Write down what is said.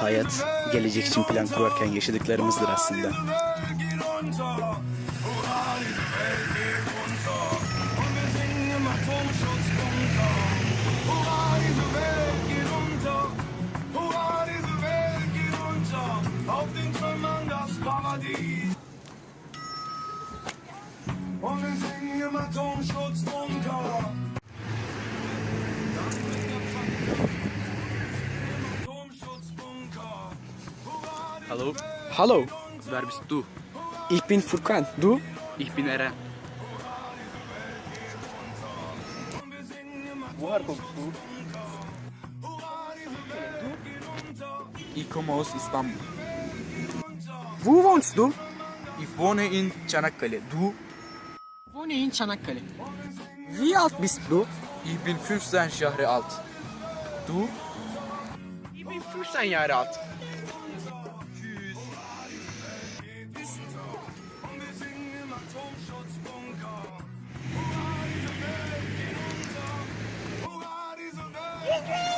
Hayat, gelecek için plan kurarken yaşadıklarımızdır aslında. Und wir singen im Atomschutzbunker. Atomschutzbunker. Hallo, Hallo, wer bist du? ich bin Furkan. Du? Ich bin Eren. Woher kommst du? Ich komme aus Istanbul. Wo wohnst du? Ich wohne in Çanakkale. Du? Wohne in Çanakkale. Wie alt bist du? Ich bin 15 Jahre alt. Du? Ich bin 15 Jahre alt. Hadi.